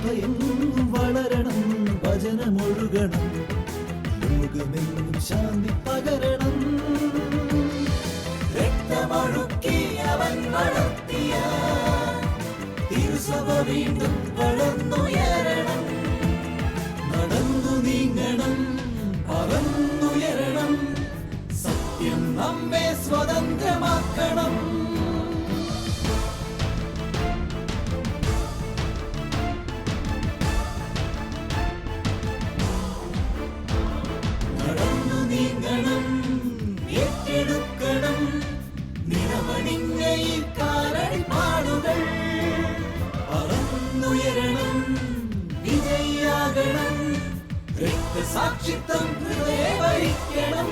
സഭയെങ്ങും വളരണം വചനമൊഴുകണം ലോകമെങ്ങും ശാന്തി പകരണം. രക്തമൊഴുക്കി അവൻ വളർത്തിയ തിരുസഭ വീണ്ടും വളർന്നുയരണം. നടന്നു നീങ്ങണം പറന്നുയരണം. സത്യം നമ്മെ സ്വതന്ത്രമാക്കണം. രക്തസാക്ഷിത്വം ഹൃദയവരിക്കണം.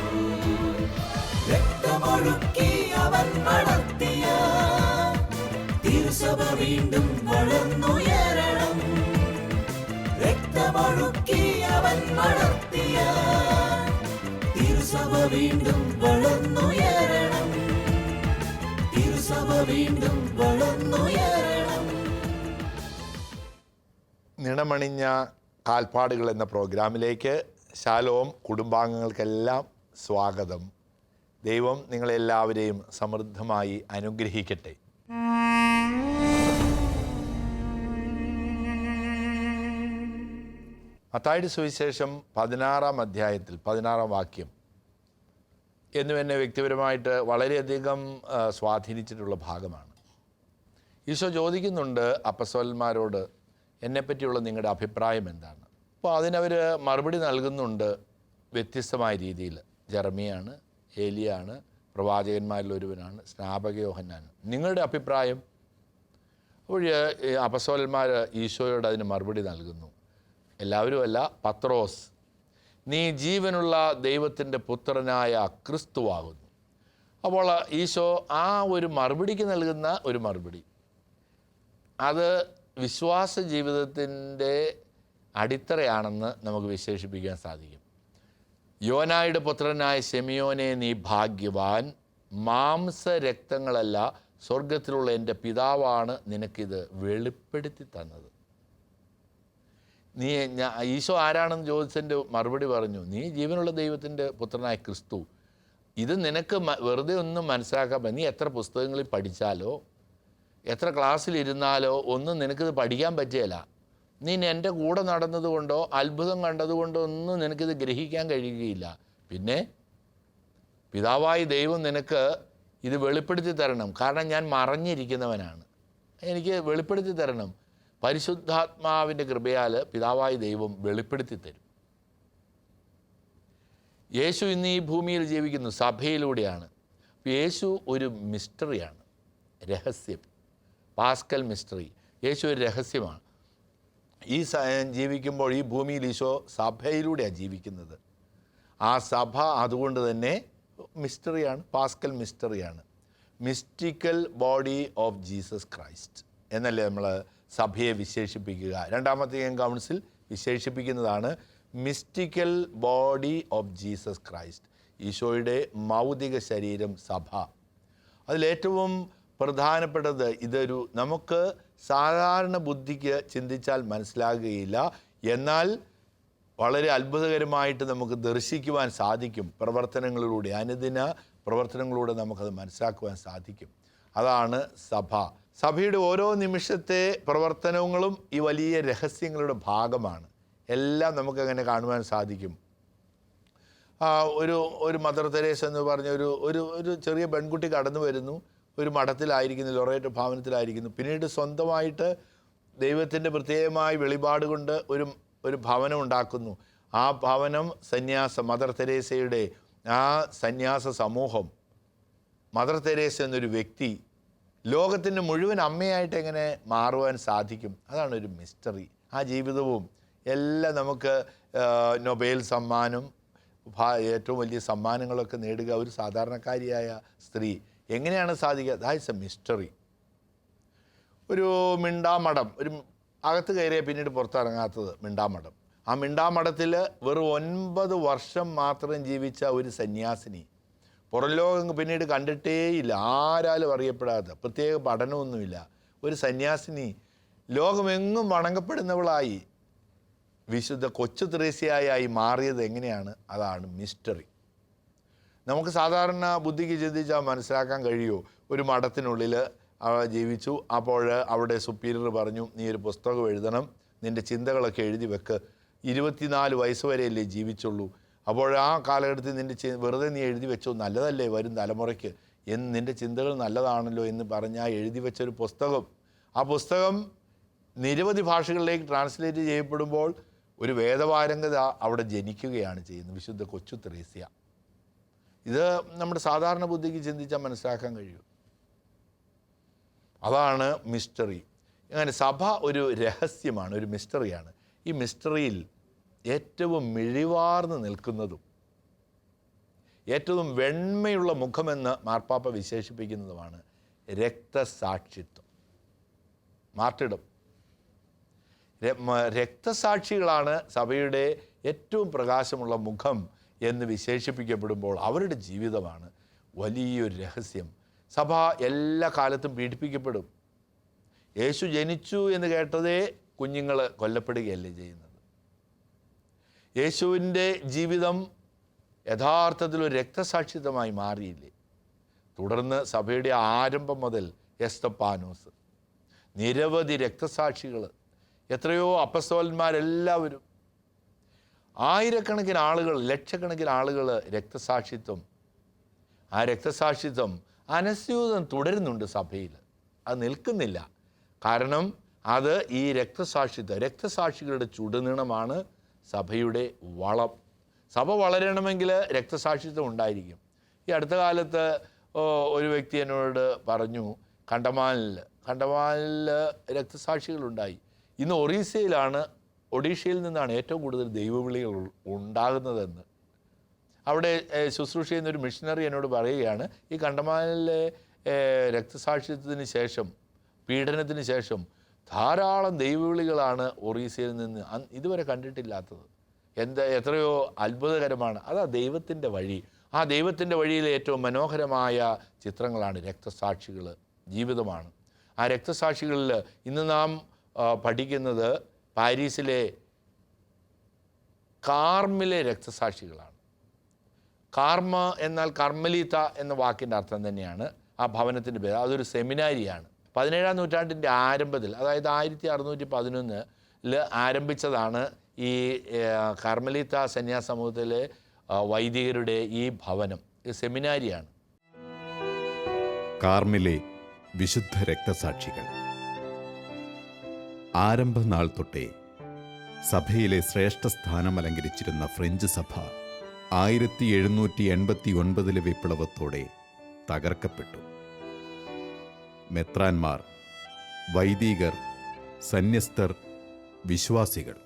രക്തമൊഴുക്കി അവൻ വളർത്തിയ തിരുസഭ വീണ്ടും വളർന്നുയരണം. രക്തമൊഴുക്കി അവൻ വളർത്തിയ തിരുസഭ വീണ്ടും വളർന്നുയരണം. തിരുസഭ വീണ്ടും വളർന്നുയരണം. നിണമണിഞ്ഞ കാൽപ്പാടുകൾ എന്ന പ്രോഗ്രാമിലേക്ക് ശാലോം കുടുംബാംഗങ്ങൾക്കെല്ലാം സ്വാഗതം. ദൈവം നിങ്ങളെല്ലാവരെയും സമൃദ്ധമായി അനുഗ്രഹിക്കട്ടെ. മത്തായുടെ സുവിശേഷം പതിനാറാം അധ്യായത്തിൽ പതിനാറാം വാക്യം. എന്നും എന്നെ വ്യക്തിപരമായിട്ട് വളരെയധികം സ്വാധീനിച്ചിട്ടുള്ള ഭാഗമാണ്. ഈശോ ചോദിക്കുന്നുണ്ട് അപ്പസ്വലന്മാരോട് എന്നെപ്പറ്റിയുള്ള നിങ്ങളുടെ അഭിപ്രായം എന്താണ്? അപ്പോൾ അതിനവർ മറുപടി നൽകുന്നുണ്ട് വ്യത്യസ്തമായ രീതിയിൽ. ജർമിയാണ് ഏലിയാണ് പ്രവാചകന്മാരിൽ ഒരുവനാണ് സ്നാപകയോഹന്നാണ് നിങ്ങളുടെ അഭിപ്രായം? അപ്പോൾ അപസോലന്മാർ ഈശോയോട് അതിന് മറുപടി നൽകുന്നു. എല്ലാവരും അല്ല പത്രോസ്. നീ ജീവനുള്ള ദൈവത്തിന്റെ പുത്രനായ ക്രിസ്തുവാകുന്നു. അപ്പോൾ ഈശോ ആ ഒരു മറുപടിക്ക് നൽകുന്ന ഒരു മറുപടി. അത് വിശ്വാസ ജീവിതത്തിന്റെ അടിത്തറയാണെന്ന് നമുക്ക് വിശേഷിപ്പിക്കാൻ സാധിക്കും. യോനായുടെ പുത്രനായ സെമിയോനെ നീ ഭാഗ്യവാൻ. മാംസരക്തങ്ങളല്ല സ്വർഗത്തിലുള്ള എന്റെ പിതാവാണ് നിനക്കിത് വെളിപ്പെടുത്തി തന്നത്. നീ ഞാ ഈശോ ആരാണെന്ന് ചോദിച്ചതിന്റെ മറുപടി പറഞ്ഞു നീ ജീവനുള്ള ദൈവത്തിന്റെ പുത്രനായ ക്രിസ്തു. ഇത് നിനക്ക് വെറുതെ ഒന്നും മനസ്സിലാക്കാൻ നീ എത്ര പുസ്തകങ്ങളിൽ പഠിച്ചാലോ എത്ര ക്ലാസ്സിലിരുന്നാലോ ഒന്നും നിനക്കിത് പഠിക്കാൻ പറ്റുകയില്ല. നീ എന്റെ കൂടെ നടന്നതുകൊണ്ടോ അത്ഭുതം കണ്ടതുകൊണ്ടോ ഒന്നും നിനക്കിത് ഗ്രഹിക്കാൻ കഴിയുകയില്ല. പിന്നെ പിതാവായി ദൈവം നിനക്ക് ഇത് വെളിപ്പെടുത്തി തരണം. കാരണം ഞാൻ മറഞ്ഞിരിക്കുന്നവനാണ്. എനിക്ക് വെളിപ്പെടുത്തി തരണം. പരിശുദ്ധാത്മാവിന്റെ കൃപയാൽ പിതാവായ ദൈവം വെളിപ്പെടുത്തി തരും. യേശു ഇന്ന് ഈ ഭൂമിയിൽ ജീവിക്കുന്നു സഭയിലൂടെയാണ്. യേശു ഒരു മിസ്റ്ററിയാണ് രഹസ്യം. Pascal mystery. യേശു ഒരു രഹസ്യമാണ്. ഈ ജീവിക്കുമ്പോൾ ഈ ഭൂമിയിൽ ഈശോ സഭയിലൂടെയാണ് ജീവിക്കുന്നത്. ആ സഭ അതുകൊണ്ട് തന്നെ മിസ്റ്ററിയാണ് paschal മിസ്റ്ററിയാണ്. Mystical body of Jesus Christ എന്നല്ലേ നമ്മൾ സഭയെ വിശേഷിപ്പിക്കുക. രണ്ടാമത്തെ council വിശേഷിപ്പിക്കുന്നതാണ് mystical body of Jesus Christ ഈശോയുടെ മൗതിക ശരീരം സഭ. അതിലേറ്റവും പ്രധാനപ്പെട്ടത് ഇതൊരു നമുക്ക് സാധാരണ ബുദ്ധിക്ക് ചിന്തിച്ചാൽ മനസ്സിലാകുകയില്ല. എന്നാൽ വളരെ അത്ഭുതകരമായിട്ട് നമുക്ക് ദർശിക്കുവാൻ സാധിക്കും. പ്രവർത്തനങ്ങളിലൂടെ അനുദിന പ്രവർത്തനങ്ങളിലൂടെ നമുക്കത് മനസ്സിലാക്കുവാൻ സാധിക്കും. അതാണ് സഭ. സഭയുടെ ഓരോ നിമിഷത്തെ പ്രവർത്തനങ്ങളും ഈ വലിയ രഹസ്യങ്ങളുടെ ഭാഗമാണ്. എല്ലാം നമുക്കങ്ങനെ കാണുവാൻ സാധിക്കും. ഒരു ഒരു മദർ തെരേസ എന്ന് പറഞ്ഞ ഒരു ഒരു ഒരു ചെറിയ പെൺകുട്ടി കടന്നു വരുന്നു ഒരു മഠത്തിലായിരിക്കുന്നു ലൊറേറ്റ് ഭവനത്തിലായിരിക്കുന്നു. പിന്നീട് സ്വന്തമായിട്ട് ദൈവത്തിന്റെ പ്രത്യേകമായ വെളിപാട് കൊണ്ട് ഒരു ഒരു ഭവനം ഉണ്ടാക്കുന്നു. ആ ഭവനം സന്യാസ മദർ തെരേസയുടെ ആ സന്യാസ സമൂഹം മദർ തെരേസ എന്നൊരു വ്യക്തി ലോകത്തിന്റെ മുഴുവൻ അമ്മയായിട്ട് എങ്ങനെ മാറുവാൻ സാധിക്കും? അതാണ് ഒരു മിസ്റ്ററി ആ ജീവിതവും എല്ലാം നമുക്ക് നൊബേൽ സമ്മാനം ഏറ്റവും വലിയ സമ്മാനങ്ങളൊക്കെ നേടുക ഒരു സാധാരണക്കാരിയായ സ്ത്രീ. എങ്ങനെയാണ് സാധിക്കുക? ദാറ്റ്സ് എ മിസ്റ്ററി ഒരു മിണ്ടാമഠം ഒരു അകത്ത് കയറിയ പിന്നീട് പുറത്തിറങ്ങാത്തത് മിണ്ടാമഠം. ആ മിണ്ടാമഠത്തിൽ വെറും ഒൻപത് വർഷം മാത്രം ജീവിച്ച ഒരു സന്യാസിനി. പുറം ലോകം പിന്നീട് കണ്ടിട്ടേയില്ല ആരാലും അറിയപ്പെടാത്ത പ്രത്യേക പഠനമൊന്നുമില്ല. ഒരു സന്യാസിനി ലോകമെങ്ങും വണങ്ങപ്പെടുന്നവളായി വിശുദ്ധ കൊച്ചു ത്രേസ്യയായി മാറിയത് എങ്ങനെയാണ്? അതാണ് മിസ്റ്ററി നമുക്ക് സാധാരണ ബുദ്ധിക്ക് ചിന്തിച്ചാൽ മനസ്സിലാക്കാൻ കഴിയുമോ ഒരു മഠത്തിനുള്ളിൽ ജീവിച്ചു. അപ്പോൾ അവിടെ സുപ്പീരിയർ പറഞ്ഞു നീ ഒരു പുസ്തകം എഴുതണം നിന്റെ ചിന്തകളൊക്കെ എഴുതി വെക്ക്. ഇരുപത്തിനാല് വയസ്സ് വരെയല്ലേ ജീവിച്ചുള്ളൂ. അപ്പോൾ ആ കാലഘട്ടത്തിൽ നിന്റെ ചി വെറുതെ നീ എഴുതി വെച്ചോ നല്ലതല്ലേ വരും തലമുറയ്ക്ക്? എന്ന് നിന്റെ ചിന്തകൾ നല്ലതാണല്ലോ എന്ന് പറഞ്ഞ് ആ എഴുതി വെച്ചൊരു പുസ്തകം. ആ പുസ്തകം നിരവധി ഭാഷകളിലേക്ക് ട്രാൻസ്ലേറ്റ് ചെയ്യപ്പെടുമ്പോൾ ഒരു വേദവാരംഗത അവിടെ ജനിക്കുകയാണ് ചെയ്യുന്നത്. വിശുദ്ധ കൊച്ചു ത്രേസ്യ. ഇത് നമ്മുടെ സാധാരണ ബുദ്ധിക്ക് ചിന്തിച്ചാൽ മനസ്സിലാക്കാൻ കഴിയും. അതാണ് മിസ്റ്ററി. അങ്ങനെ സഭ ഒരു രഹസ്യമാണ് ഒരു മിസ്റ്ററിയാണ്. ഈ മിസ്റ്ററിയിൽ ഏറ്റവും മിഴിവാർന്ന് നിൽക്കുന്നതും ഏറ്റവും വെണ്മയുള്ള മുഖമെന്ന് മാർപ്പാപ്പ വിശേഷിപ്പിക്കുന്നതുമാണ് രക്തസാക്ഷിത്വം. മാർട്ടിടം. രക്തസാക്ഷികളാണ് സഭയുടെ ഏറ്റവും പ്രകാശമുള്ള മുഖം എന്ന് വിശേഷിപ്പിക്കപ്പെടുമ്പോൾ അവരുടെ ജീവിതമാണ് വലിയൊരു രഹസ്യം. സഭ എല്ലാ കാലത്തും പീഡിപ്പിക്കപ്പെടും. യേശു ജനിച്ചു എന്ന് കേട്ടതേ കുഞ്ഞുങ്ങൾ കൊല്ലപ്പെടുകയല്ലേ ചെയ്യുന്നത്. യേശുവിന്റെ ജീവിതം യഥാർത്ഥത്തിൽ ഒരു രക്തസാക്ഷിതമായി മാറിയില്ലേ? തുടർന്ന് സഭയുടെ ആരംഭം മുതൽ എസ്തപ്പാനോസ്. നിരവധി രക്തസാക്ഷികൾ എത്രയോ അപ്പസ്തോലന്മാരെല്ലാവരും ആയിരക്കണക്കിന് ആളുകൾ ലക്ഷക്കണക്കിന് ആളുകൾ രക്തസാക്ഷിത്വം ആ രക്തസാക്ഷിത്വം അനസ്യൂതം തുടരുന്നുണ്ട് സഭയിൽ. അത് നിൽക്കുന്നില്ല. കാരണം അത് ഈ രക്തസാക്ഷിത്വം രക്തസാക്ഷികളുടെ ചുടുനീണമാണ് സഭയുടെ വളം. സഭ വളരണമെങ്കിൽ രക്തസാക്ഷിത്വം ഉണ്ടായിരിക്കും. ഈ അടുത്ത കാലത്ത് ഒരു വ്യക്തി എന്നോട് പറഞ്ഞു കണ്ടമാനിൽ കണ്ടമാനിൽ രക്തസാക്ഷികളുണ്ടായി. ഇന്ന് ഒറീസയിലാണ് ഒഡീഷയിൽ നിന്നാണ് ഏറ്റവും കൂടുതൽ ദൈവവിളികൾ ഉണ്ടാകുന്നതെന്ന്. അവിടെ ശുശ്രൂഷ ചെയ്യുന്ന ഒരു മിഷണറി എന്നോട് പറയുകയാണ് ഈ കണ്ടമാനിലെ രക്തസാക്ഷിത്വത്തിന് ശേഷം പീഡനത്തിന് ശേഷം ധാരാളം ദൈവവിളികളാണ് ഒറീസയിൽ നിന്ന് ഇതുവരെ കണ്ടിട്ടില്ലാത്തത്. എന്താ എത്രയോ അത്ഭുതകരമാണ്. അതാ ദൈവത്തിന്റെ വഴി. ആ ദൈവത്തിന്റെ വഴിയിലെ ഏറ്റവും മനോഹരമായ ചിത്രങ്ങളാണ് രക്തസാക്ഷികൾ ജീവിതമാണ്. ആ രക്തസാക്ഷികളിൽ ഇന്ന് നാം പഠിക്കുന്നത് പാരീസിലെ കാർമിലെ രക്തസാക്ഷികളാണ്. കാർമ എന്നാൽ കർമ്മലീത്ത എന്ന വാക്കിന്റെ അർത്ഥം തന്നെയാണ് ആ ഭവനത്തിന്റെ പേര്. അതൊരു സെമിനാരിയാണ്. പതിനേഴാം നൂറ്റാണ്ടിന്റെ ആരംഭത്തിൽ അതായത് ആയിരത്തി അറുന്നൂറ്റി പതിനൊന്നിൽ ആരംഭിച്ചതാണ് ഈ കർമ്മലീത്ത സന്യാസ സമൂഹത്തിലെ വൈദികരുടെ ഈ ഭവനം. ഇത് സെമിനാരിയാണ്. കാർമിലെ വിശുദ്ധ രക്തസാക്ഷികൾ. ആരംഭനാൾ തൊട്ടേ സഭയിലെ ശ്രേഷ്ഠ സ്ഥാനം അലങ്കരിച്ചിരുന്ന ഫ്രഞ്ച് സഭ ആയിരത്തി എഴുന്നൂറ്റി എൺപത്തി ഒൻപതിലെ വിപ്ലവത്തോടെ തകർക്കപ്പെട്ടു. മെത്രാന്മാർ വൈദികർ സന്യസ്തർ വിശ്വാസികൾ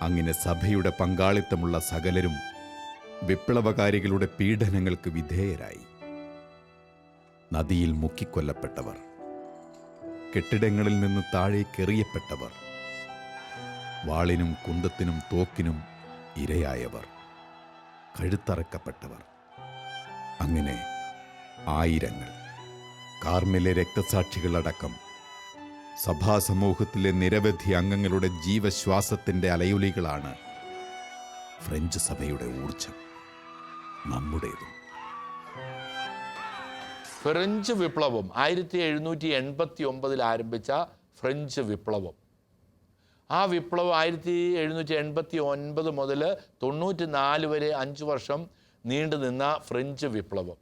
അങ്ങനെ സഭയുടെ പങ്കാളിത്തമുള്ള സകലരും വിപ്ലവകാരികളുടെ പീഡനങ്ങൾക്ക് വിധേയരായി. നദിയിൽ മുക്കിക്കൊല്ലപ്പെട്ടവർ കെട്ടിടങ്ങളിൽ നിന്ന് താഴേക്കെറിയപ്പെട്ടവർ. വാളിനും കുന്തത്തിനും തോക്കിനും ഇരയായവർ. കഴുത്തറക്കപ്പെട്ടവർ. അങ്ങനെ ആയിരങ്ങൾ. കാർമിലെ രക്തസാക്ഷികളടക്കം സഭാസമൂഹത്തിലെ നിരവധി അംഗങ്ങളുടെ ജീവശ്വാസത്തിന്റെ അലയൊലികളാണ് ഫ്രഞ്ച് സഭയുടെ ഊർജം നമ്മുടേതും. ഫ്രഞ്ച് വിപ്ലവം. ആയിരത്തി എഴുന്നൂറ്റി എൺപത്തി ഒമ്പതിൽ ആരംഭിച്ച ഫ്രഞ്ച് വിപ്ലവം. ആ വിപ്ലവം ആയിരത്തി എഴുന്നൂറ്റി എൺപത്തി ഒൻപത് മുതൽ തൊണ്ണൂറ്റി നാല് വരെ അഞ്ച് വർഷം നീണ്ടു നിന്ന ഫ്രഞ്ച് വിപ്ലവം.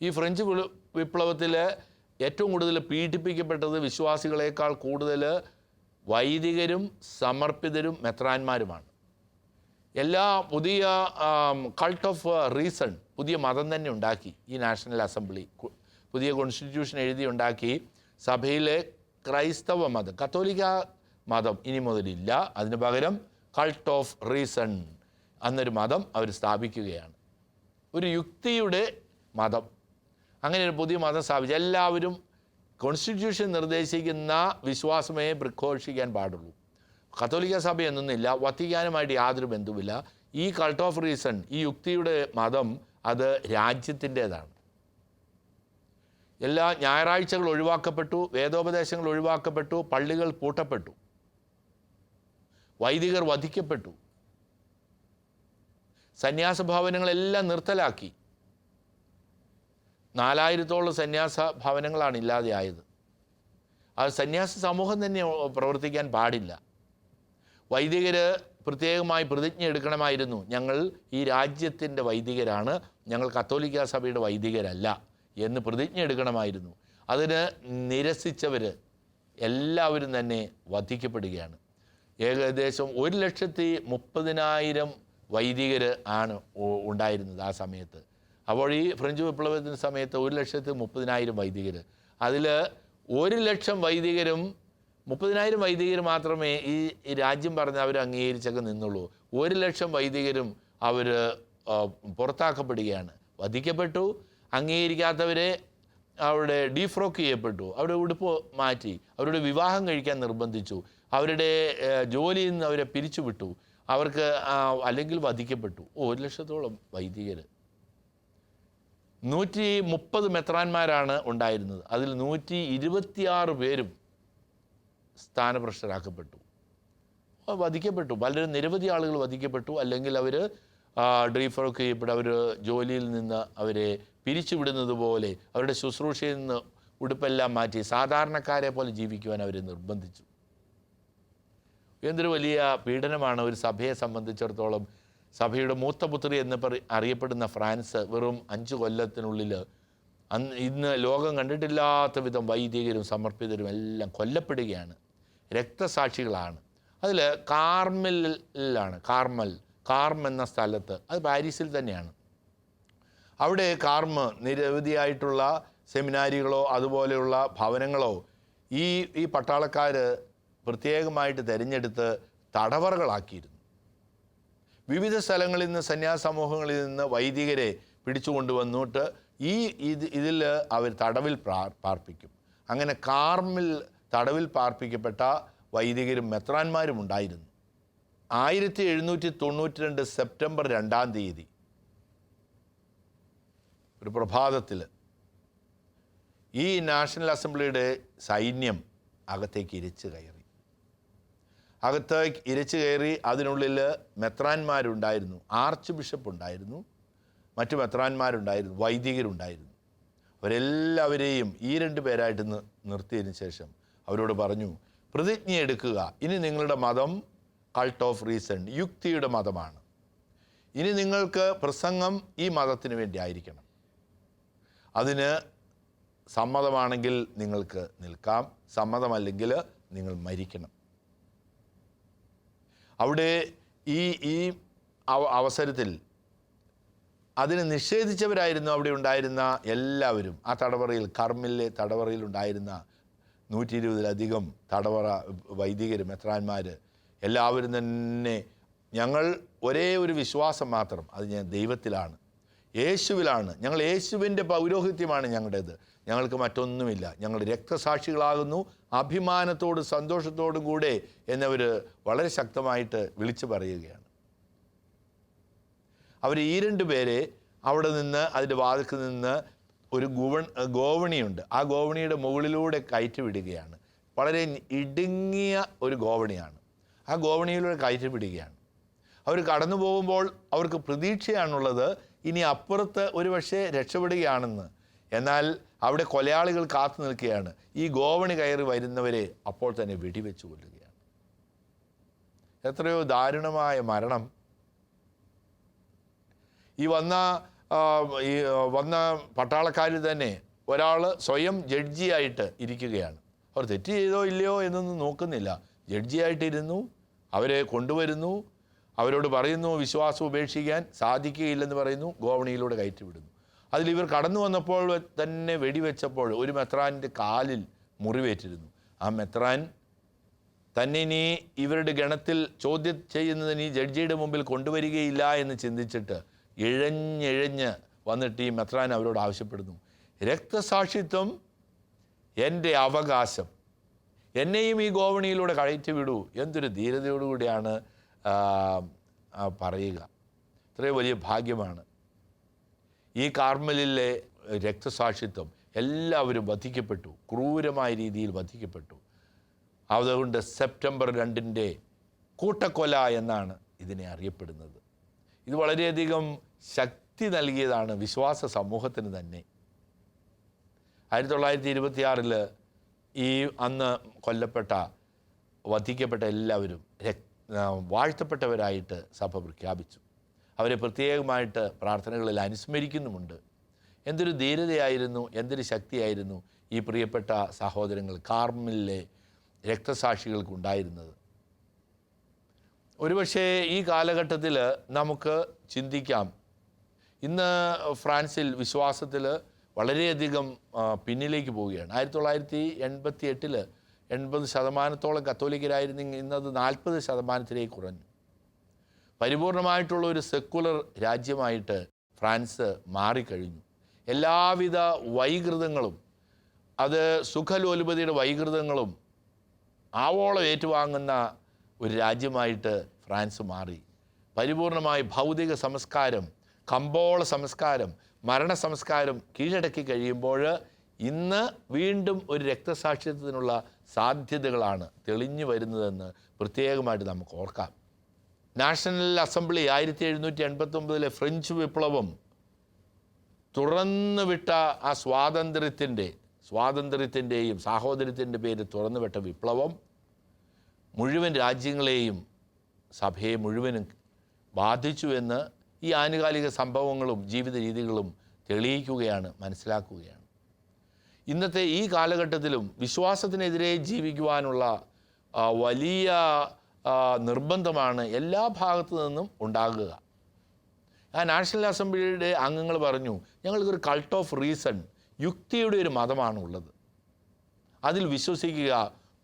ഈ ഫ്രഞ്ച് വിപ്ലവത്തിൽ ഏറ്റവും കൂടുതൽ പീഡിപ്പിക്കപ്പെട്ടത് വിശ്വാസികളേക്കാൾ കൂടുതൽ വൈദികരും സമർപ്പിതരും മെത്രാന്മാരുമാണ്. എല്ലാ പുതിയ കൾട്ട് ഓഫ് റീസൺ പുതിയ മതം തന്നെ ഉണ്ടാക്കി ഈ നാഷണൽ അസംബ്ലി പുതിയ കോൺസ്റ്റിറ്റ്യൂഷൻ എഴുതി ഉണ്ടാക്കി സഭയിലെ ക്രൈസ്തവ മതം കത്തോലിക്ക മതം ഇനി മുതലില്ല. അതിന് പകരം കൾട്ട് ഓഫ് റീസൺ എന്നൊരു മതം അവർ സ്ഥാപിക്കുകയാണ്. ഒരു യുക്തിയുടെ മതം. അങ്ങനെ ഒരു പുതിയ മതം സ്ഥാപിച്ചു എല്ലാവരും കോൺസ്റ്റിറ്റ്യൂഷൻ നിർദ്ദേശിക്കുന്ന വിശ്വാസമേ പ്രഘോഷിക്കാൻ പാടുള്ളൂ. കത്തോലിക്ക സഭ എന്നൊന്നില്ല വത്തിക്കാനുമായിട്ട് യാതൊരു ബന്ധവുമില്ല. ഈ കൾട്ട് ഓഫ് റീസൺ ഈ യുക്തിയുടെ മതം അത് രാജ്യത്തിന്റേതാണ്. എല്ലാ ഞായറാഴ്ചകൾ ഒഴിവാക്കപ്പെട്ടു വേദോപദേശങ്ങൾ ഒഴിവാക്കപ്പെട്ടു പള്ളികൾ പൂട്ടപ്പെട്ടു. വൈദികർ വധിക്കപ്പെട്ടു. സന്യാസ ഭവനങ്ങളെല്ലാം നിർത്തലാക്കി. നാലായിരത്തോളം സന്യാസ ഭവനങ്ങളാണ് ഇല്ലാതെയായത്. അത് സന്യാസ സമൂഹം തന്നെ പ്രവർത്തിക്കാൻ പാടില്ല. വൈദികർ പ്രത്യേകമായി പ്രതിജ്ഞ എടുക്കണമായിരുന്നു. ഞങ്ങൾ ഈ രാജ്യത്തിന്റെ വൈദികരാണ്. ഞങ്ങൾ കത്തോലിക്ക സഭയുടെ വൈദികരല്ല എന്ന് പ്രതിജ്ഞ എടുക്കണമായിരുന്നു. അതിന് നിരസിച്ചവർ എല്ലാവരും തന്നെ വധിക്കപ്പെടുകയാണ്. ഏകദേശം ഒരു ലക്ഷത്തി മുപ്പതിനായിരം വൈദികർ ആണ് ഉണ്ടായിരുന്നത് ആ സമയത്ത്. അപ്പോൾ ഈ ഫ്രഞ്ച് വിപ്ലവത്തിന്റെ സമയത്ത് ഒരു ലക്ഷത്തി മുപ്പതിനായിരം വൈദികർ അതിൽ ഒരു ലക്ഷം വൈദികരും മുപ്പതിനായിരം വൈദികർ മാത്രമേ ഈ രാജ്യം പറഞ്ഞ് അവർ അംഗീകരിച്ചൊക്കെ നിന്നുള്ളൂ. ഒരു ലക്ഷം വൈദികരും അവർ പുറത്താക്കപ്പെടുകയാണ്. വധിക്കപ്പെട്ടു. അംഗീകരിക്കാത്തവരെ അവിടെ ഡീഫ്രോക്ക് ചെയ്യപ്പെട്ടു. അവരുടെ ഉടുപ്പ് മാറ്റി. അവരുടെ വിവാഹം കഴിക്കാൻ നിർബന്ധിച്ചു. അവരുടെ ജോലിയിൽ നിന്ന് അവരെ പിരിച്ചുവിട്ടു. അവർക്ക് അല്ലെങ്കിൽ വധിക്കപ്പെട്ടു. ഒരു ലക്ഷത്തോളം വൈദികർ നൂറ്റി മുപ്പത് മെത്രാന്മാരാണ് ഉണ്ടായിരുന്നത്. അതിൽ നൂറ്റി ഇരുപത്തിയാറ് പേരും സ്ഥാനഭ്രഷ്ടരാക്കപ്പെട്ടു. വധിക്കപ്പെട്ടു. പലരും നിരവധി ആളുകൾ വധിക്കപ്പെട്ടു. അല്ലെങ്കിൽ അവർ ഡ്രീഫറൊക്കെ ചെയ്യപ്പെട്ട് അവർ ജോലിയിൽ നിന്ന് അവരെ പിരിച്ചുവിടുന്നത് പോലെ അവരുടെ ശുശ്രൂഷയിൽ നിന്ന് ഉടുപ്പെല്ലാം മാറ്റി സാധാരണക്കാരെ പോലെ ജീവിക്കുവാൻ അവരെ നിർബന്ധിച്ചു. എന്തൊരു വലിയ പീഡനമാണ് ഒരു സഭയെ സംബന്ധിച്ചിടത്തോളം. സഭയുടെ മൂത്തപുത്രി എന്ന് പറ- അറിയപ്പെടുന്ന ഫ്രാൻസ് വെറും അഞ്ച് കൊല്ലത്തിനുള്ളിൽ അന്ന് ഇന്ന് ലോകം കണ്ടിട്ടില്ലാത്ത വിധം വൈദികരും സമർപ്പിതരും എല്ലാം കൊല്ലപ്പെടുകയാണ്. രക്തസാക്ഷികളാണ്. അതിൽ കാർമലിലാണ് കാർമൽ കാർമ എന്ന സ്ഥലത്ത്. അത് പാരീസിൽ തന്നെയാണ്. അവിടെ കാർമ നിരവധിയായിട്ടുള്ള സെമിനാരികളോ അതുപോലെയുള്ള ഭവനങ്ങളോ ഈ ഈ പട്ടാളക്കാർ പ്രത്യേകമായിട്ട് തിരഞ്ഞെടുത്ത് തടവറകളാക്കിയിരുന്നു. വിവിധ സ്ഥലങ്ങളിൽ നിന്ന് സന്യാസ സമൂഹങ്ങളിൽ നിന്ന് വൈദികരെ പിടിച്ചു കൊണ്ടുവന്നിട്ട് ഈ ഇത് ഇതിൽ അവർ തടവിൽ പാർപ്പിക്കും. അങ്ങനെ കാർമിൽ തടവിൽ പാർപ്പിക്കപ്പെട്ട വൈദികരും മെത്രാന്മാരും ഉണ്ടായിരുന്നു. ആയിരത്തി എഴുന്നൂറ്റി തൊണ്ണൂറ്റി രണ്ട് സെപ്റ്റംബർ രണ്ടാം തീയതി ഒരു പ്രഭാതത്തിൽ ഈ നാഷണൽ അസംബ്ലിയുടെ സൈന്യം അകത്തേക്ക് ഇരിച്ചു കയറി. അകത്തേക്ക് ഇരച്ചു കയറി അതിനുള്ളിൽ മെത്രാന്മാരുണ്ടായിരുന്നു. ആർച്ച് ബിഷപ്പ് ഉണ്ടായിരുന്നു. മറ്റു മെത്രാന്മാരുണ്ടായിരുന്നു. വൈദികരുണ്ടായിരുന്നു. അവരെല്ലാവരെയും ഈ രണ്ട് പേരായിട്ട് നിർത്തിയതിന് ശേഷം അവരോട് പറഞ്ഞു പ്രതിജ്ഞ എടുക്കുക. ഇനി നിങ്ങളുടെ മതം കൾട്ട് ഓഫ് റീസൺ യുക്തിയുടെ മതമാണ്. ഇനി നിങ്ങൾക്ക് പ്രസംഗം ഈ മതത്തിന് വേണ്ടി ആയിരിക്കണം. അതിന് സമ്മതമാണെങ്കിൽ നിങ്ങൾക്ക് നിൽക്കാം സമ്മതമല്ലെങ്കിൽ നിങ്ങൾ മരിക്കണം. അവിടെ ഈ ഈ അവസരത്തിൽ അതിനെ നിഷേധിച്ചവരായിരുന്നു അവിടെ ഉണ്ടായിരുന്ന എല്ലാവരും. ആ തടവറയിൽ കർമ്മിലെ തടവറയിൽ ഉണ്ടായിരുന്ന നൂറ്റി ഇരുപതിലധികം തടവറ വൈദികർ മെത്രാന്മാർ എല്ലാവരും തന്നെ ഞങ്ങൾ ഒരേ ഒരു വിശ്വാസം മാത്രം അത് ഞാൻ ദൈവത്തിലാണ്. യേശുവിലാണ്. ഞങ്ങൾ യേശുവിന്റെ പൗരോഹിത്യമാണ് ഞങ്ങളുടേത്. ഞങ്ങൾക്ക് മറ്റൊന്നുമില്ല. ഞങ്ങൾ രക്തസാക്ഷികളാകുന്നു. അഭിമാനത്തോടും സന്തോഷത്തോടും കൂടെ എന്നവർ വളരെ ശക്തമായിട്ട് വിളിച്ചു പറയുകയാണ്. അവർ ഈ രണ്ട് പേരെ അവിടെ നിന്ന് അതിന്റെ വാതിൽക്ക് നിന്ന് ഒരു ഗുവൺ ഗോവണിയുണ്ട്. ആ ഗോവണിയുടെ മുകളിലൂടെ കയറ്റി വിടുകയാണ്. വളരെ ഇടുങ്ങിയ ഒരു ഗോവണിയാണ്. ആ ഗോവണിയിലൂടെ കയറ്റി വിടുകയാണ്. അവർ കടന്നു പോകുമ്പോൾ അവർക്ക് പ്രതീക്ഷയാണുള്ളത് ഇനി അപ്പുറത്ത് ഒരു പക്ഷേ രക്ഷപ്പെടുകയാണെന്ന്. എന്നാൽ അവിടെ കൊലയാളികൾ കാത്തു നിൽക്കുകയാണ്. ഈ ഗോവണി കയറി വരുന്നവരെ അപ്പോൾ തന്നെ വെടിവെച്ച് കൊല്ലുകയാണ്. എത്രയോ ദാരുണമായ മരണം. ഈ വന്ന ഈ വന്ന പട്ടാളക്കാരിൽ തന്നെ ഒരാൾ സ്വയം ജഡ്ജിയായിട്ട് ഇരിക്കുകയാണ്. അവർ തെറ്റ് ചെയ്തോ ഇല്ലയോ എന്നൊന്നും നോക്കുന്നില്ല. ജഡ്ജിയായിട്ടിരുന്നു അവരെ കൊണ്ടുവരുന്നു അവരോട് പറയുന്നു വിശ്വാസം ഉപേക്ഷിക്കാൻ സാധിക്കുകയില്ലെന്ന് പറയുന്നു ഗോവണിയിലൂടെ കയറ്റിവിടുന്നു. അതിൽ ഇവർ കടന്നു വന്നപ്പോൾ തന്നെ വെടിവെച്ചപ്പോൾ ഒരു മെത്രാന്റെ കാലിൽ മുറിവേറ്റിരുന്നു. ആ മെത്രാൻ തന്നെ ഇനി ഇവരുടെ ഗണത്തിൽ ചോദ്യം ചെയ്യുന്നതിന് ഈ ജഡ്ജിയുടെ മുമ്പിൽ കൊണ്ടുവരികയില്ല എന്ന് ചിന്തിച്ചിട്ട് ഇഴഞ്ഞിഴഞ്ഞ് വന്നിട്ട് ഈ മെത്രാൻ അവരോട് ആവശ്യപ്പെടുന്നു. രക്തസാക്ഷിത്വം എന്റെ അവകാശം. എന്നെയും ഈ ഗോവണിയിലൂടെ കഴിച്ചു വിടൂ. എന്തൊരു ധീരതയോടുകൂടിയാണ് പറയുക. ഇത്രയും വലിയ ഭാഗ്യമാണ്. ഈ കാർമലിലെ രക്തസാക്ഷിത്വം എല്ലാവരും വധിക്കപ്പെട്ടു. ക്രൂരമായ രീതിയിൽ വധിക്കപ്പെട്ടു. അതുകൊണ്ട് സെപ്റ്റംബർ രണ്ടിന്റെ കൂട്ടക്കൊല എന്നാണ് ഇതിനെ അറിയപ്പെടുന്നത്. ഇത് വളരെയധികം ശക്തി നൽകിയതാണ് വിശ്വാസ സമൂഹത്തിന് തന്നെ. ആയിരത്തി തൊള്ളായിരത്തി ഇരുപത്തിയാറിൽ ഈ അന്ന് കൊല്ലപ്പെട്ട വധിക്കപ്പെട്ട എല്ലാവരും വാഴ്ത്തപ്പെട്ടവരായിട്ട് സഭ പ്രഖ്യാപിച്ചു. അവരെ പ്രത്യേകമായിട്ട് പ്രാർത്ഥനകളിൽ അനുസ്മരിക്കുന്നുമുണ്ട്. എന്തൊരു ധീരതയായിരുന്നു എന്തൊരു ശക്തിയായിരുന്നു ഈ പ്രിയപ്പെട്ട സഹോദരങ്ങൾ കാർമിലെ രക്തസാക്ഷികൾക്കുണ്ടായിരുന്നത്. ഒരുപക്ഷേ ഈ കാലഘട്ടത്തിൽ നമുക്ക് ചിന്തിക്കാം ഇന്ന് ഫ്രാൻസിൽ വിശ്വാസത്തിൽ വളരെയധികം പിന്നിലേക്ക് പോവുകയാണ്. ആയിരത്തി തൊള്ളായിരത്തി എൺപത്തി എട്ടിൽ എൺപത് ശതമാനത്തോളം കത്തോലിക്കരായിരുന്നെങ്കിൽ ഇന്നത് നാൽപ്പത് ശതമാനത്തിലേക്ക് കുറഞ്ഞു. പരിപൂർണമായിട്ടുള്ള ഒരു സെക്കുലർ രാജ്യമായിട്ട് ഫ്രാൻസ് മാറിക്കഴിഞ്ഞു. എല്ലാവിധ വൈകൃതങ്ങളും അത് സുഖലോലുപതിയുടെ വൈകൃതങ്ങളും ആവോളം ഏറ്റുവാങ്ങുന്ന ഒരു രാജ്യമായിട്ട് ഫ്രാൻസ് മാറി. പരിപൂർണമായി ഭൗതിക സംസ്കാരം കമ്പോള സംസ്കാരം മരണ സംസ്കാരം കീഴടക്കി കഴിയുമ്പോൾ ഇന്ന് വീണ്ടും ഒരു രക്തസാക്ഷിത്വത്തിനുള്ള സാധ്യതകളാണ് തെളിഞ്ഞു വരുന്നതെന്ന് പ്രത്യേകമായിട്ട് നമുക്ക് ഓർക്കാം. നാഷണൽ അസംബ്ലി ആയിരത്തി എഴുന്നൂറ്റി എൺപത്തി ഒമ്പതിലെ ഫ്രഞ്ച് വിപ്ലവം തുറന്നു വിട്ട ആ സ്വാതന്ത്ര്യത്തിന്റെ സ്വാതന്ത്ര്യത്തിന്റെയും സാഹോദര്യത്തിന്റെ പേര് തുറന്നു വിട്ട വിപ്ലവം മുഴുവൻ രാജ്യങ്ങളെയും സഭയെ മുഴുവനും ബാധിച്ചു എന്ന് ഈ ആനുകാലിക സംഭവങ്ങളും ജീവിത രീതികളും തെളിയിക്കുകയാണ് മനസ്സിലാക്കുകയാണ്. ഇന്നത്തെ ഈ കാലഘട്ടത്തിലും വിശ്വാസത്തിനെതിരെ ജീവിക്കുവാനുള്ള വലിയ നിർബന്ധമാണ് എല്ലാ ഭാഗത്തു നിന്നും ഉണ്ടാകുക. ആ നാഷണൽ അസംബ്ലിയുടെ അംഗങ്ങൾ പറഞ്ഞു ഞങ്ങൾക്കൊരു കൾട്ട് ഓഫ് റീസൺ യുക്തിയുടെ ഒരു മതമാണ് ഉള്ളത് അതിൽ വിശ്വസിക്കുക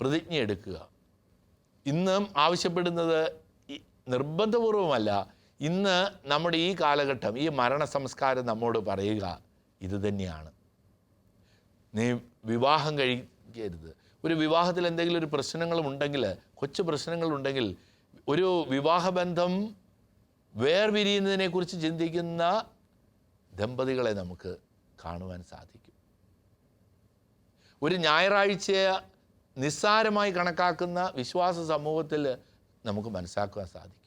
പ്രതിജ്ഞ എടുക്കുക ഇന്നും ആവശ്യപ്പെടുന്നത് നിർബന്ധപൂർവമല്ല ഇന്ന് നമ്മുടെ ഈ കാലഘട്ടം ഈ മരണ സംസ്കാരം നമ്മോട് പറയുക ഇത് തന്നെയാണ്. നീ വിവാഹം കഴിക്കരുത്. ഒരു വിവാഹത്തിൽ എന്തെങ്കിലും ഒരു പ്രശ്നങ്ങളും ഉണ്ടെങ്കിൽ കൊച്ചു പ്രശ്നങ്ങളുണ്ടെങ്കിൽ ഒരു വിവാഹബന്ധം വേർപിരിയുന്നതിനെക്കുറിച്ച് ചിന്തിക്കുന്ന ദമ്പതികളെ നമുക്ക് കാണുവാൻ സാധിക്കും. ഒരു ഞായറാഴ്ചയെ നിസ്സാരമായി കണക്കാക്കുന്ന വിശ്വാസ സമൂഹത്തിൽ നമുക്ക് മനസ്സിലാക്കുവാൻ സാധിക്കും.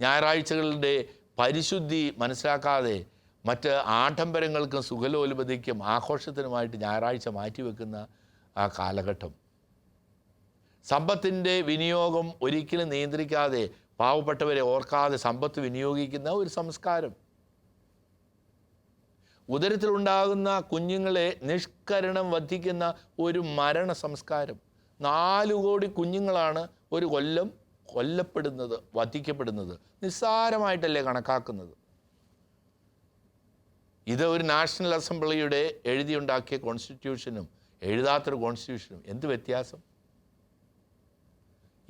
ഞായറാഴ്ചകളുടെ പരിശുദ്ധി മനസ്സിലാക്കാതെ മറ്റ് ആഡംബരങ്ങൾക്കും സുഖലോലുപതിക്കും ആഘോഷത്തിനുമായിട്ട് ഞായറാഴ്ച മാറ്റിവെക്കുന്ന ആ കാലഘട്ടം. സമ്പത്തിന്റെ വിനിയോഗം ഒരിക്കലും നിയന്ത്രിക്കാതെ പാവപ്പെട്ടവരെ ഓർക്കാതെ സമ്പത്ത് വിനിയോഗിക്കുന്ന ഒരു സംസ്കാരം. ഉദരത്തിലുണ്ടാകുന്ന കുഞ്ഞുങ്ങളെ നിഷ്കരണം വധിക്കുന്ന ഒരു മരണ സംസ്കാരം നാലു കോടി കുഞ്ഞുങ്ങളാണ് ഒരു കൊല്ലം കൊല്ലപ്പെടുന്നത് വധിക്കപ്പെടുന്നത് നിസ്സാരമായിട്ടല്ലേ കണക്കാക്കുന്നത്? ഇത് ഒരു നാഷണൽ അസംബ്ലിയുടെ എഴുതിയുണ്ടാക്കിയ കോൺസ്റ്റിറ്റ്യൂഷനും എഴുതാത്തൊരു കോൺസ്റ്റിറ്റ്യൂഷനും. എന്ത് വ്യത്യാസം?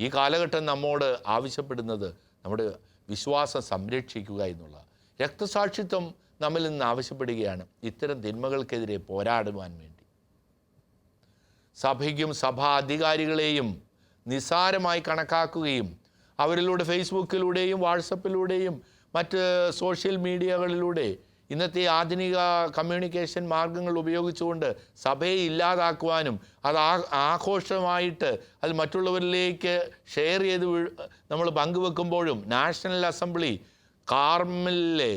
ഈ കാലഘട്ടം നമ്മോട് ആവശ്യപ്പെടുന്നത് നമ്മുടെ വിശ്വാസം സംരക്ഷിക്കുക എന്നുള്ള രക്തസാക്ഷിത്വം നമ്മിൽ നിന്ന് ആവശ്യപ്പെടുകയാണ് ഇത്തരം തിന്മകൾക്കെതിരെ പോരാടുവാൻ വേണ്ടി. സഭയ്ക്കും സഭാ നിസ്സാരമായി കണക്കാക്കുകയും അവരിലൂടെ ഫേസ്ബുക്കിലൂടെയും വാട്സപ്പിലൂടെയും മറ്റ് സോഷ്യൽ മീഡിയകളിലൂടെ ഇന്നത്തെ ആധുനിക കമ്മ്യൂണിക്കേഷൻ മാർഗങ്ങൾ ഉപയോഗിച്ചുകൊണ്ട് സഭയെ ഇല്ലാതാക്കുവാനും അത് ആഘോഷമായിട്ട് അത് മറ്റുള്ളവരിലേക്ക് ഷെയർ ചെയ്ത് നമ്മൾ പങ്കുവെക്കുമ്പോഴും നാഷണൽ അസംബ്ലി കാർമലിലെ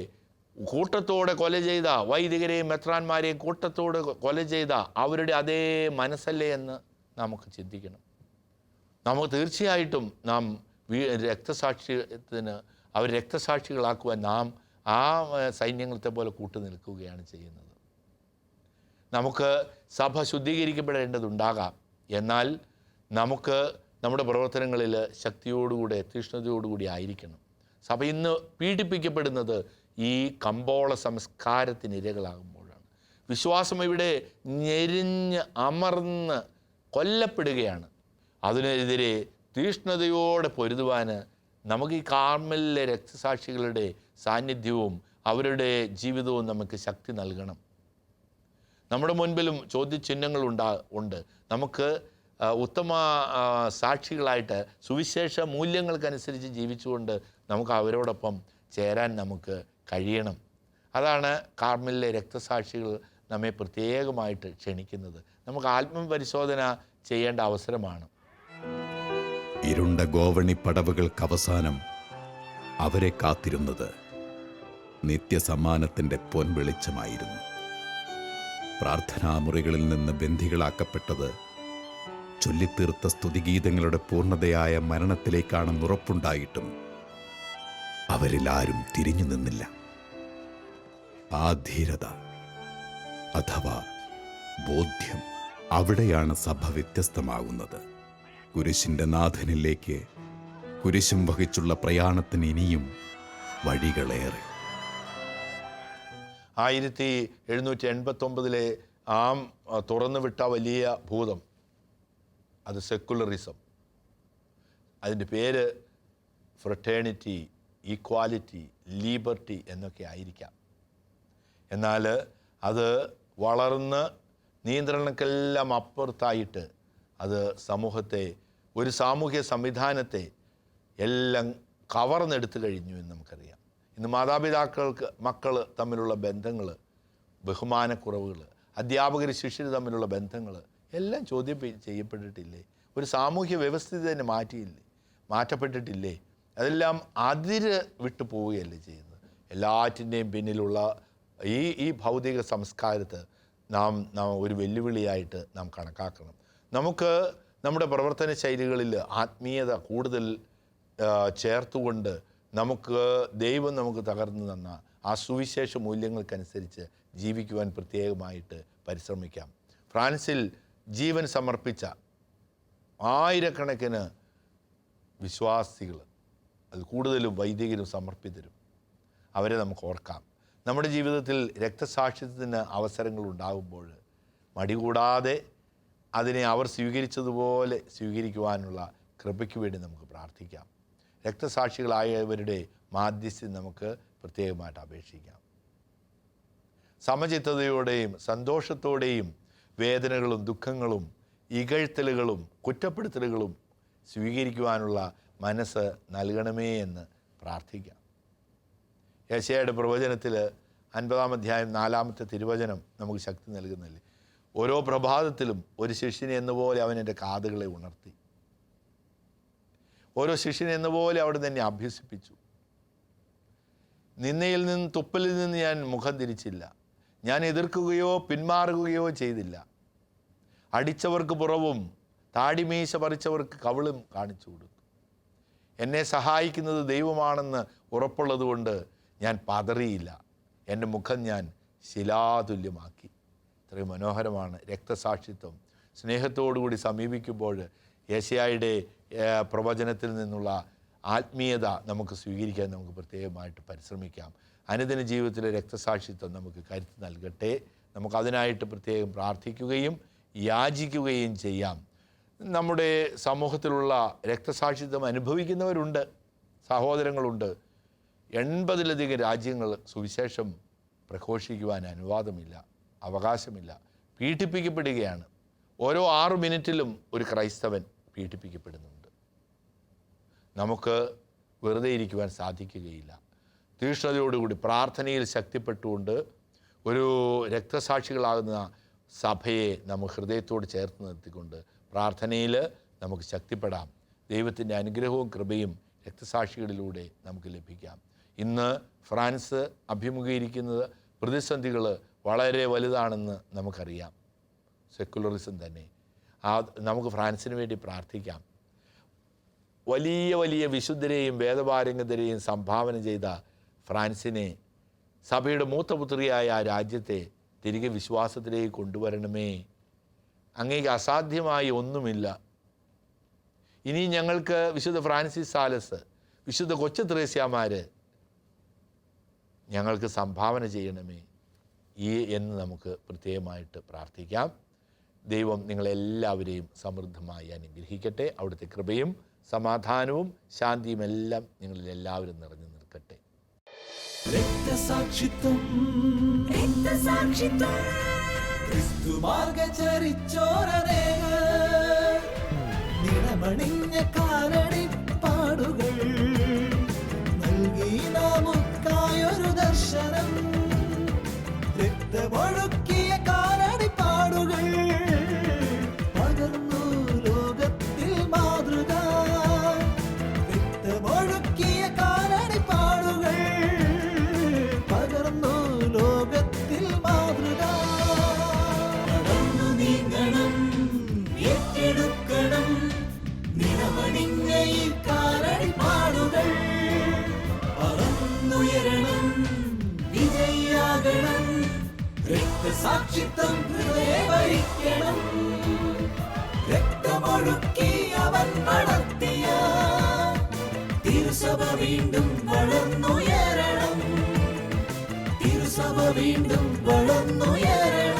കൂട്ടത്തോടെ കൊല ചെയ്ത വൈദികരെയും മെത്രാന്മാരെയും കൂട്ടത്തോടെ കൊല ചെയ്ത അവരുടെ അതേ മനസ്സല്ലേ എന്ന് നമുക്ക് ചിന്തിക്കണം. നമുക്ക് തീർച്ചയായിട്ടും നാം രക്തസാക്ഷ്യത്തിന് അവർ രക്തസാക്ഷികളാക്കുവാൻ നാം ആ സൈന്യങ്ങളത്തെ പോലെ കൂട്ടു നിൽക്കുകയാണ് ചെയ്യുന്നത്. നമുക്ക് സഭ ശുദ്ധീകരിക്കപ്പെടേണ്ടതുണ്ടാകാം. എന്നാൽ നമുക്ക് നമ്മുടെ പ്രവർത്തനങ്ങളിൽ ശക്തിയോടുകൂടെ തീഷ്ണതയോടുകൂടി ആയിരിക്കണം. സഭ ഇന്ന് പീഡിപ്പിക്കപ്പെടുന്നത് ഈ കമ്പോള സംസ്കാരത്തിന് ഇരകളാകുമ്പോഴാണ്. വിശ്വാസം ഇവിടെ ഞെരിഞ്ഞ് അമർന്ന് കൊല്ലപ്പെടുകയാണ്. അതിനെതിരെ തീഷ്ണതയോടെ പൊരുതുവാൻ നമുക്ക് ഈ കാർമലിലെ രക്തസാക്ഷികളുടെ സാന്നിധ്യവും അവരുടെ ജീവിതവും നമുക്ക് ശക്തി നൽകണം. നമ്മുടെ മുൻപിലും ചോദ്യചിഹ്നങ്ങൾ ഉണ്ടാ ഉണ്ട്. നമുക്ക് ഉത്തമ സാക്ഷികളായിട്ട് സുവിശേഷ മൂല്യങ്ങൾക്കനുസരിച്ച് ജീവിച്ചുകൊണ്ട് നമുക്ക് അവരോടൊപ്പം ചേരാൻ നമുക്ക് കഴിയണം. അതാണ് കാർമലിലെ രക്തസാക്ഷികൾ നമ്മെ പ്രത്യേകമായിട്ട് ക്ഷണിക്കുന്നത്. നമുക്ക് ആത്മപരിശോധന ചെയ്യേണ്ട അവസരമാണ്. ഇരുണ്ട ഗോവണി പടവുകൾക്കവസാനം അവരെ കാത്തിരുന്നത് നിത്യസമ്മാനത്തിന്റെ പൊൻവെളിച്ചമായിരുന്നു. പ്രാർത്ഥനാമുറികളിൽ നിന്ന് ബന്ധികളാക്കപ്പെട്ടത് ചൊല്ലിത്തീർത്ത സ്തുതിഗീതങ്ങളുടെ പൂർണതയായ മരണത്തിലേക്കാണെന്ന് ഉറപ്പുണ്ടായിട്ടും അവരിൽ ആരും തിരിഞ്ഞു നിന്നില്ല. ആ ധീരത അഥവാ ബോധ്യം അവിടെയാണ് സഭ വ്യത്യസ്തമാകുന്നത്. കുരിശിന്റെ നാഥനിലേക്ക് കുരിശും വഹിച്ചുള്ള പ്രയാണത്തിന് ഇനിയും വഴികളേറെ. ആയിരത്തി എഴുന്നൂറ്റി എൺപത്തൊമ്പതിലെ ആ തുറന്നുവിട്ട വലിയ ഭൂതം അത് സെക്കുലറിസം അതിന്റെ പേര് ഫ്രട്ടേണിറ്റി ഈക്വാലിറ്റി ലീബർട്ടി എന്നൊക്കെ ആയിരിക്കാം. എന്നാൽ അത് വളർന്ന് നിയന്ത്രണങ്ങൾക്കെല്ലാം അപ്പുറത്തായിട്ട് അത് സമൂഹത്തെ ഒരു സാമൂഹ്യ സംവിധാനത്തെ എല്ലാം കവർന്നെടുത്തു കഴിഞ്ഞു എന്ന് നമുക്കറിയാം. ഇന്ന് മാതാപിതാക്കൾക്ക് മക്കൾ തമ്മിലുള്ള ബന്ധങ്ങൾ ബഹുമാനക്കുറവുകൾ അധ്യാപകർ ശിഷ്യർ തമ്മിലുള്ള ബന്ധങ്ങൾ എല്ലാം ചോദ്യം ചെയ്യപ്പെട്ടിട്ടില്ലേ? ഒരു സാമൂഹ്യ വ്യവസ്ഥിതി തന്നെ മാറ്റിയില്ലേ? മാറ്റപ്പെട്ടിട്ടില്ലേ? അതെല്ലാം അതിര് വിട്ടു പോവുകയല്ലേ ചെയ്യുന്നത്. എല്ലാറ്റിന്റെയും പിന്നിലുള്ള ഈ ഈ ഭൗതിക സംസ്കാരത്തെ നാം നാം ഒരു വെല്ലുവിളിയായിട്ട് നാം കണക്കാക്കണം. നമുക്ക് നമ്മുടെ പ്രവർത്തന ശൈലികളിൽ ആത്മീയത കൂടുതൽ ചേർത്തുകൊണ്ട് നമുക്ക് ദൈവം നമുക്ക് തകർന്നു തന്ന ആ സുവിശേഷ മൂല്യങ്ങൾക്കനുസരിച്ച് ജീവിക്കുവാൻ പ്രത്യേകമായിട്ട് പരിശ്രമിക്കാം. ഫ്രാൻസിൽ ജീവൻ സമർപ്പിച്ച ആയിരക്കണക്കിന് വിശ്വാസികൾ അത് കൂടുതലും വൈദികരും സമർപ്പിതരും. അവരെ നമുക്ക് ഓർക്കാം. നമ്മുടെ ജീവിതത്തിൽ രക്തസാക്ഷിത്വത്തിന് അവസരങ്ങൾ ഉണ്ടാകുമ്പോൾ മടികൂടാതെ അതിനെ അവർ സ്വീകരിച്ചതുപോലെ സ്വീകരിക്കുവാനുള്ള കൃപയ്ക്ക് വേണ്ടി നമുക്ക് പ്രാർത്ഥിക്കാം. രക്തസാക്ഷികളായവരുടെ മാധ്യസ്ഥ്യം നമുക്ക് പ്രത്യേകമായിട്ട് അപേക്ഷിക്കാം. സമചിത്തതയോടെയും സന്തോഷത്തോടെയും വേദനകളും ദുഃഖങ്ങളും ഇകഴ്ത്തലുകളും കുറ്റപ്പെടുത്തലുകളും സ്വീകരിക്കുവാനുള്ള മനസ്സ് നൽകണമേ എന്ന് പ്രാർത്ഥിക്കാം. യേശയുടെ പ്രവചനത്തിൽ അൻപതാം അധ്യായം നാലാമത്തെ തിരുവചനം നമുക്ക് ശക്തി നൽകുന്നില്ലേ ഓരോ പ്രഭാതത്തിലും ഒരു ശിഷ്യനെ എന്നപോലെ അവൻ എന്റെ കാതുകളെ ഉണർത്തി. ഓരോ ശിഷ്യനെ എന്നപോലെ അവിടെ നിന്നെ അഭ്യസിപ്പിച്ചു. നിന്നയിൽ നിന്ന് തുപ്പലിൽ നിന്ന് ഞാൻ മുഖം തിരിച്ചില്ല. ഞാൻ എതിർക്കുകയോ പിന്മാറുകയോ ചെയ്തില്ല. അടിച്ചവർക്ക് പുറവും താടിമീശ പറിച്ചവർക്ക് കവിളും കാണിച്ചു കൊടുത്തു. എന്നെ സഹായിക്കുന്നത് ദൈവമാണെന്ന് ഉറപ്പുള്ളതുകൊണ്ട് ഞാൻ പതറിയില്ല. എന്റെ മുഖം ഞാൻ ശിലാതുല്യമാക്കി. ഇത്രയും മനോഹരമാണ് രക്തസാക്ഷിത്വം. സ്നേഹത്തോടുകൂടി സമീപിക്കുമ്പോൾ യേശയായുടെ പ്രവചനത്തിൽ നിന്നുള്ള ആത്മീയത നമുക്ക് സ്വീകരിക്കാൻ നമുക്ക് പ്രത്യേകമായിട്ട് പരിശ്രമിക്കാം. അനുദിന ജീവിതത്തിലെ രക്തസാക്ഷിത്വം നമുക്ക് കരുത്ത് നൽകട്ടെ. നമുക്കതിനായിട്ട് പ്രത്യേകം പ്രാർത്ഥിക്കുകയും യാചിക്കുകയും ചെയ്യാം. നമ്മുടെ സമൂഹത്തിലുള്ള രക്തസാക്ഷിത്വം അനുഭവിക്കുന്നവരുണ്ട്. സഹോദരങ്ങളുണ്ട്. എൺപതിലധികം രാജ്യങ്ങൾ സുവിശേഷം പ്രഘോഷിക്കുവാൻ അനുവാദമില്ല. അവകാശമില്ല. പീഡിപ്പിക്കപ്പെടുകയാണ്. ഓരോ ആറു മിനിറ്റിലും ഒരു ക്രൈസ്തവൻ പീഡിപ്പിക്കപ്പെടുന്നുണ്ട്. നമുക്ക് വെറുതെ ഇരിക്കുവാൻ സാധിക്കുകയില്ല. തീഷ്ണതയോടുകൂടി പ്രാർത്ഥനയിൽ ശക്തിപ്പെട്ടുകൊണ്ട് ഒരു രക്തസാക്ഷികളാകുന്ന സഭയെ നമുക്ക് ഹൃദയത്തോട് ചേർത്ത് നിർത്തിക്കൊണ്ട് പ്രാർത്ഥനയിൽ നമുക്ക് ശക്തിപ്പെടാം. ദൈവത്തിന്റെ അനുഗ്രഹവും കൃപയും രക്തസാക്ഷികളിലൂടെ നമുക്ക് ലഭിക്കാം. ഇന്ന് ഫ്രാൻസ് അഭിമുഖീകരിക്കുന്നത് പ്രതിസന്ധികൾ വളരെ വലുതാണെന്ന് നമുക്കറിയാം. സെക്കുലറിസം തന്നെ. ആ നമുക്ക് ഫ്രാൻസിന് വേണ്ടി പ്രാർത്ഥിക്കാം. വലിയ വലിയ വിശുദ്ധരെയും വേദപാരംഗതരെയും സംഭാവന ചെയ്ത ഫ്രാൻസിനെ സഭയുടെ മൂത്തപുത്രിയായ ആ രാജ്യത്തെ തിരികെ വിശ്വാസത്തിലേക്ക് കൊണ്ടുവരണമേ. അങ്ങേക്ക് അസാധ്യമായി ഒന്നുമില്ല. ഇനി ഞങ്ങൾക്ക് വിശുദ്ധ ഫ്രാൻസിസ് സാലസ് വിശുദ്ധ കൊച്ചു ത്രേസ്യാമാർ ഞങ്ങൾക്ക് സംഭാവന ചെയ്യണമേ. ഈ എന്ന് നമുക്ക് പ്രത്യേകമായിട്ട് പ്രാർത്ഥിക്കാം. ദൈവം നിങ്ങളെല്ലാവരെയും സമൃദ്ധമായി അനുഗ്രഹിക്കട്ടെ. അവിടുത്തെ കൃപയും സമാധാനവും ശാന്തിയും എല്ലാം നിങ്ങളിൽ എല്ലാവരും നിറഞ്ഞു നിൽക്കട്ടെ. രക്തസാക്ഷിത്വം. രക്തസാക്ഷിത്വം. കാലടി പാടുകൾ. നൽകി നാമുക്കായൊരു ദർശനം. ஒழுக்க സാക്ഷിത്വം ഭരിക്കണം രക്തമൊഴുക്കി അവൻ വളർത്തിയ തിരുസഭ വീണ്ടും വളർന്നുയരണം. തിരുസഭ വീണ്ടും വളർന്നുയരണം.